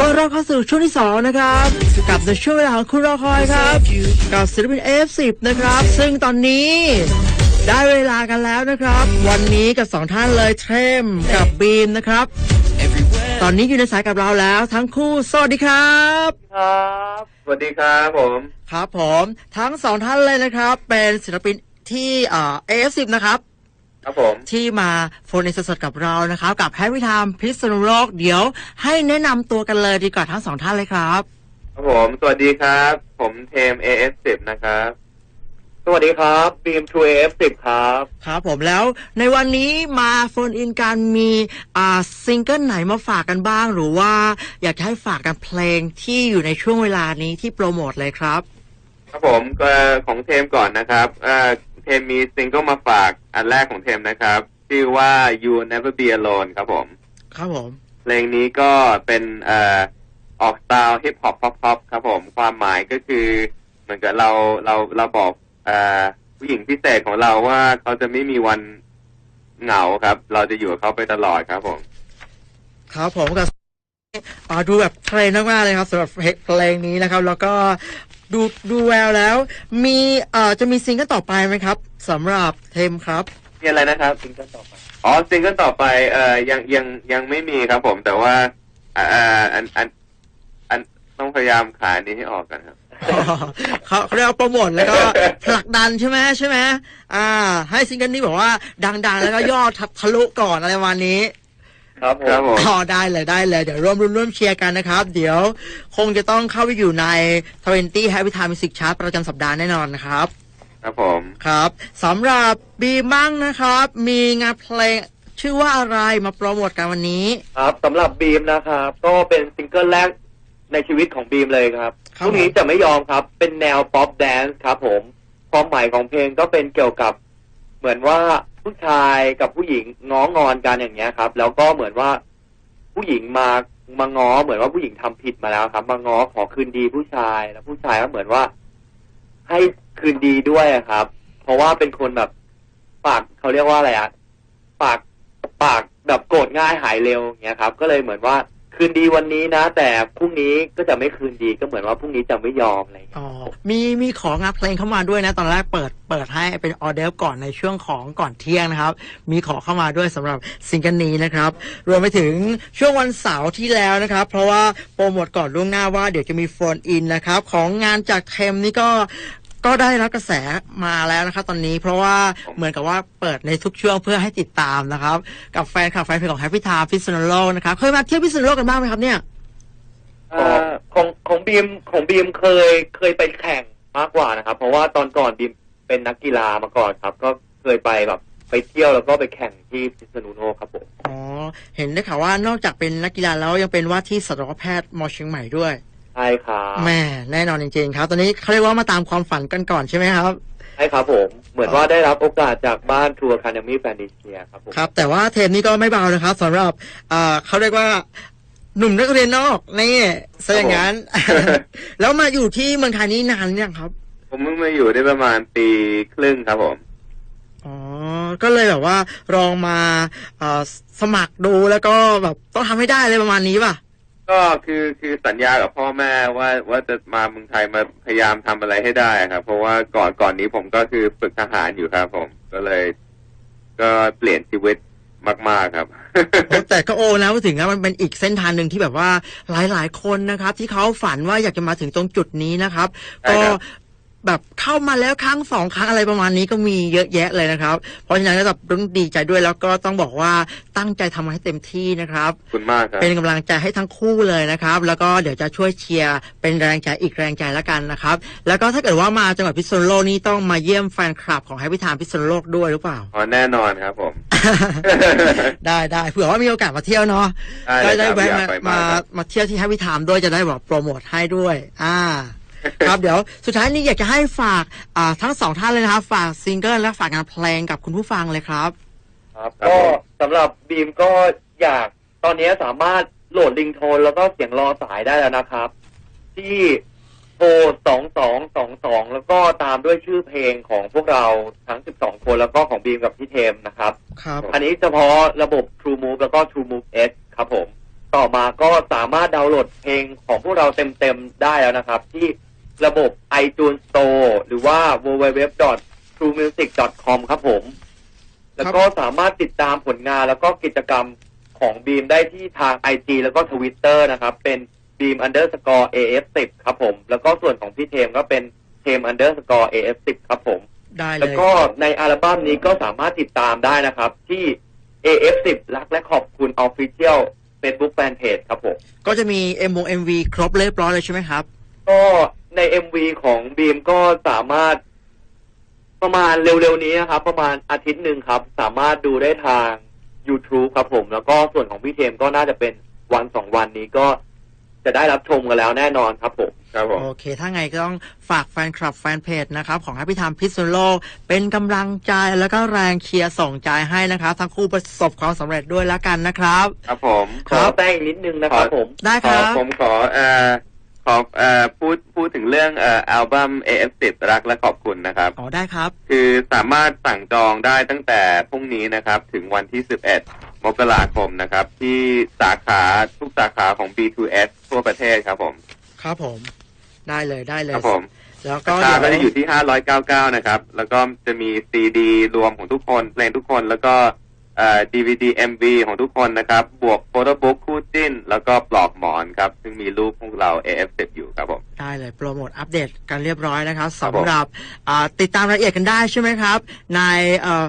ต้อนรับเข้าสู่ช่วงที่ 2 นะครับกับในช่วงเวลาของคุณรอคอยครับ กับศิลปิน F10 นะครับ ซึ่งตอนนี้ได้เวลากันแล้วนะครับ วันนี้กับสองท่านเลยเทรมกับบีมนะครับ everywhere. ตอนนี้อยู่ในสายกับเราแล้วทั้งคู่สวัสดีครับ ครับสวัสดีครับผมครับผมทั้งสองท่านเลยนะครับ เป็นศิลปินที่เอ่อ F10 นะครับ ครับผม ที่มาโฟนในสดๆกับเรานะครับ กับแฮปปี้ไทม์พิษณุโลกเดี๋ยวให้แนะนำตัวกันเลยดีกว่าทั้งสองท่านเลยครับ ครับผม สวัสดีครับ ผมเทม AS10 นะครับ สวัสดีครับบีม True AF10 ครับ ครับผมแล้วในวันนี้มาโฟนอินการมีอ่าซิงเกิลไหนมาฝากกันบ้าง หรือว่าอยากจะให้ฝากกันเพลงที่อยู่ในช่วงเวลานี้ที่โปรโมทเลยครับ ครับผมก็ของเทมก่อนนะครับเอ่อเท มมีซิงเกิลมาฝากอันแรกของเทมนะครับ ชื่อว่า You Never Be Alone ครับผม ครับผม เพลงนี้ก็เป็นเอ่อออกสไตล์ฮิปฮอปพ็อปครับผม ความหมายก็คือ เหมือนกับเราเราเราบอกเอ่อผู้หญิงพิเศษของเราว่าเขาจะไม่มีวันเหงาครับ เราจะอยู่กับเขาไปตลอดครับผม ครับผมกับอ่าดูแบบเทรนมากๆเลยครับสำหรับเพลงนี้นะครับ แล้วก็ ดูดูแววแล้ว มีเอ่อจะมีซิงเกิลต่อไปไหมครับสำหรับเทมครับ มีอะไรนะครับซิงเกิลต่อไปอ๋อซิงเกิลต่อไปเอ่อยังยังยังไม่มีครับผมแต่ว่าอ่าอ่าอันอันอันต้องพยายามขายอันนี้ให้ออกกันครับอ๋อเขาเขาเรียกว่าโปรโมทแล้วก็ผลักดันใช่ไหมใช่ไหมอ่า ให้ซิงเกิลนี้บอกว่า ดัง ๆ แล้วก็ยอดทะทะลุก่อนอะไรประมาณนี้ ครับผมครับผมอ๋อได้เลยได้เลย เดี๋ยวร่วมรุนร่วมเชียร์กันนะครับ เดี๋ยวคงจะต้องเข้าไปอยู่ใน 20 Happy Time Music Chart ประจำสัปดาห์แน่นอนนะครับ ครับผมครับสำหรับบีมั่งนะครับ มีงานเพลงชื่อว่าอะไรมาโปรโมทกันวันนี้ ครับสำหรับบีมนะครับ ก็เป็นซิงเกิลแรกในชีวิตของบีมเลยครับครับ พรุ่งนี้จะไม่ยอมครับ เป็นแนวป๊อปแดนซ์ครับผม ความหมายของเพลงก็เป็นเกี่ยวกับ เหมือนว่า ผู้ชายกับผู้หญิงง้องอนกันอย่างเงี้ยครับ แล้วก็เหมือนว่าผู้หญิงมามาง้อเหมือนว่าผู้หญิงทำผิดมาแล้วครับ มาง้อขอคืนดีผู้ชายแล้วผู้ชายก็เหมือนว่า ให้คืนดีด้วยครับ เพราะว่าเป็นคนแบบปากเขาเรียกว่าอะไรอะปากปากแบบโกรธง่ายหายเร็วอย่างเงี้ยครับ ก็เลยเหมือนว่า คืนดีวันนี้นะ แต่พรุ่งนี้ก็จะไม่คืนดีก็เหมือนว่าพรุ่งนี้จะไม่ยอมอะไรอย่างเงี้ยอ๋อมีมีของานเพลงเข้ามาด้วยนะ ตอนแรกเปิดเปิดให้เป็นออเดอร์ก่อนในช่วงของก่อนเที่ยงนะครับ มีขอเข้ามาด้วยสำหรับซิงเกิลนี้นะครับ รวมไปถึงช่วงวันเสาร์ที่แล้วนะครับ เพราะว่าโปรโมทก่อนล่วงหน้าว่าเดี๋ยวจะมีโฟนอินนะครับ ของงานจากเทมนี่ก็ ก็ได้รับกระแสมาแล้วนะครับตอนนี้เพราะว่าเหมือนกับว่าเปิดในทุกช่วงเพื่อให้ติดตามนะครับ กับแฟนคลับแฟนเพลงของ Happy Time พิษณุโลกนะครับเคยมาเที่ยวพิษณุโลกกันบ้างไหมครับเนี่ยเอ่อของของบีมของบีมเคยเคยไปแข่งมากกว่านะครับ เพราะว่าตอนก่อนบีมเป็นนักกีฬามาก่อนครับ ก็เคยไปแบบไปเที่ยวแล้วก็ไปแข่งที่พิษณุโลกครับผมอ๋อเห็นได้ข่าวว่านอกจากเป็นนักกีฬาแล้วยังเป็นว่าที่สัตวแพทย์มอเชียงใหม่ด้วย ใช่ครับแม่แน่นอนจริงๆครับ ตอนนี้เขาเรียกว่ามาตามความฝันกันก่อนใช่ไหมครับ ใช่ครับผม เหมือนว่าได้รับโอกาสจากบ้านทัวร์คาเนมี่แฟนดิเชียครับผมครับ แต่ว่าเทมนี้ก็ไม่เบานะครับสำหรับอ่าเขาเรียกว่าหนุ่มนักเรียนนอกนี่ซะอย่างนั้น แล้วมาอยู่ที่เมืองไทยนี้นานหรือยังครับ ผมเพิ่งมาอยู่ได้ประมาณปีครึ่งครับผมอ๋อ ก็เลยแบบว่าลองมาเอ่อสมัครดูแล้วก็แบบต้องทำให้ได้เลยประมาณนี้ป่ะ ก็คือคือสัญญากับพ่อแม่ว่าว่าจะมาเมืองไทยมาพยายามทำอะไรให้ได้ครับ เพราะว่าก่อนก่อนนี้ผมก็คือฝึกทหารอยู่ครับ ผมก็เลย ก็เปลี่ยนชีวิตมาก ๆ ครับโอ้แต่ก็โอนะว่าถึงนะมันเป็นอีกเส้นทางหนึ่งที่แบบว่าหลายๆ คนนะครับ ที่เขาฝันว่าอยากจะมาถึงตรงจุดนี้นะครับใช่ก็ครับ แบบเข้ามาแล้วครั้งสองครั้งอะไรประมาณนี้ก็มีเยอะแยะเลยนะครับ เพราะฉะนั้นก็แบบต้องดีใจด้วยแล้วก็ต้องบอกว่าตั้งใจทำให้เต็มที่นะครับขอบคุณมากครับ เป็นกำลังใจให้ทั้งคู่เลยนะครับ แล้วก็เดี๋ยวจะช่วยเชียร์เป็นแรงใจอีกแรงใจแล้วกันนะครับ แล้วก็ถ้าเกิดว่ามาจังหวัดพิษณุโลกนี่ต้องมาเยี่ยมแฟนคลับของแฮปปี้ไทม์พิษณุโลกด้วยหรือเปล่า อ๋อแน่นอนครับผม ได้ได้เผื่อว่ามีโอกาสมาเที่ยวเนาะได้ก็เลยได้ครับแวะอยากมาไปมามากครับ มาเที่ยวที่แฮปปี้ไทม์ด้วยจะได้แบบโปรโมทให้ด้วย อ่า ครับเดี๋ยวสุดท้ายนี้อยากจะให้ฝากอ่าทั้งสองท่านเลยนะครับ ฝากซิงเกิลและฝากงานเพลงกับคุณผู้ฟังเลยครับ ครับครับก็ผมสำหรับบีมก็อยากตอนนี้สามารถโหลดลิงโทนแล้วก็เสียงรอสายได้แล้วนะครับ ที่โทรสองสองสองสองแล้วก็ตามด้วยชื่อเพลงของพวกเราทั้งสิบสองคนแล้วก็ของบีมกับพี่เทมนะครับ ครับ อันนี้เฉพาะระบบ True Move แล้วก็ True Move S ครับผม ต่อมาก็สามารถดาวน์โหลดเพลงของพวกเราเต็มๆได้แล้วนะครับ ที่ ระบบ iTunes Store หรือว่า www.truemusic.com ครับผม แล้วก็สามารถติดตามผลงานแล้วก็กิจกรรมของบีมได้ที่ทาง IG แล้วก็ Twitter นะครับ เป็น beam underscore af10 ครับผม แล้วก็ส่วนของพี่เทมก็เป็นเทม underscore af10 ครับผม ได้เลแล้วยก็ในอัลบั้มนี้ก็สามารถติดตามได้นะครับ ที่ AF10 รักและขอบคุณ Official Facebook Fanpage ครับผม ก็จะมี M วง MV ครบเรียบร้อยเลยใช่ไหมครับ ก็ใน MV ของบีมก็สามารถ ประมาณเร็วๆนี้นะครับ ประมาณอาทิตย์หนึ่งครับ สามารถดูได้ทาง YouTube ครับผม แล้วก็ส่วนของพี่เทมก็น่าจะเป็นวันสองวันนี้ก็จะได้รับชมกันแล้วแน่นอนครับผม ครับผม โอเค ถ้าไงก็ต้องฝากแฟนคลับแฟนเพจนะครับ ของให้พี่ทำพิษณุโลก เป็นกำลังใจแล้วก็แรงเชียร์ส่งใจให้นะครับ ทั้งคู่ประสบความสำเร็จด้วยแล้วกันนะครับ ครับผม ขอแต้งอีกนิดนึงนะครับผม ได้ขคอรับ ผมขอเอ่อ ขอเอ่อพูดพูดถึงเรื่องเอ่ออัลบั้ม AF10 รักและขอบคุณนะครับ อ๋อได้ครับ คือสามารถสั่งจองได้ตั้งแต่พรุ่งนี้นะครับ ถึงวันที่ 11 มกราคมนะครับ ที่สาขาทุกสาขาของ B2S ทั่วประเทศครับผม ครับผม ได้เลยได้เลคย รับผมแล้วก็ราคาก็เดี๋จะยวอยู่ที่ 599 นะครับ แล้วก็จะมีซีดี รวมของทุกคนเพลงทุกคนแล้วก็ เอ่อ DVD MV ของทุกคนนะครับ บวกโฟโต้บุ๊กคู่จิ้น แล้วก็ปลอกหมอนครับ ซึ่งมีรูปพวกเรา AF10 อยู่ครับผม ได้เลยโปรโมทอัปเดตกันเรียบร้อยนะครับครับผมสำหรับอ่าติดตามรายละเอียดกันได้ใช่ไหมครับ ในเอ่อ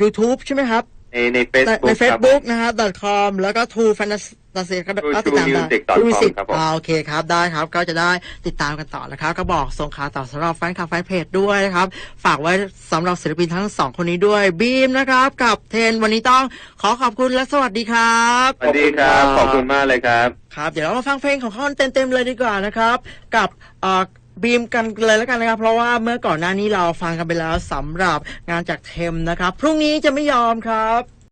YouTube ใช่ไหมครับ ในในใน Facebook ในครับผม Facebook นะครับ .com แล้วก็ True Fantasy ก็ True ก็ติดตามได้ Music.com True Music ครับผมอ่าโอเคครับได้ครับก็จะได้ติดตามกันต่อนะครับ ก็บอกส่งข่าวต่อสำหรับแฟนคลับแฟนเพจด้วยนะครับ ฝากไว้สำหรับศิลปินทั้งสองคนนี้ด้วยบีมนะครับ กับเทนวันนี้ต้องขอขอบคุณและสวัสดีครับ สวัสดีครับขขออบบคุคุณณครับมากเลยครับ ครับ เดี๋ยวเรามาฟังเพลงของเขาเต็มๆเลยดีกว่านะครับ กับเอ่อ บีมกันเลยแล้วกันนะครับ เพราะว่าเมื่อก่อนหน้านี้เราฟังกันไปแล้วสำหรับงานจากเทมนะครับ พรุ่งนี้จะไม่ยอมครับ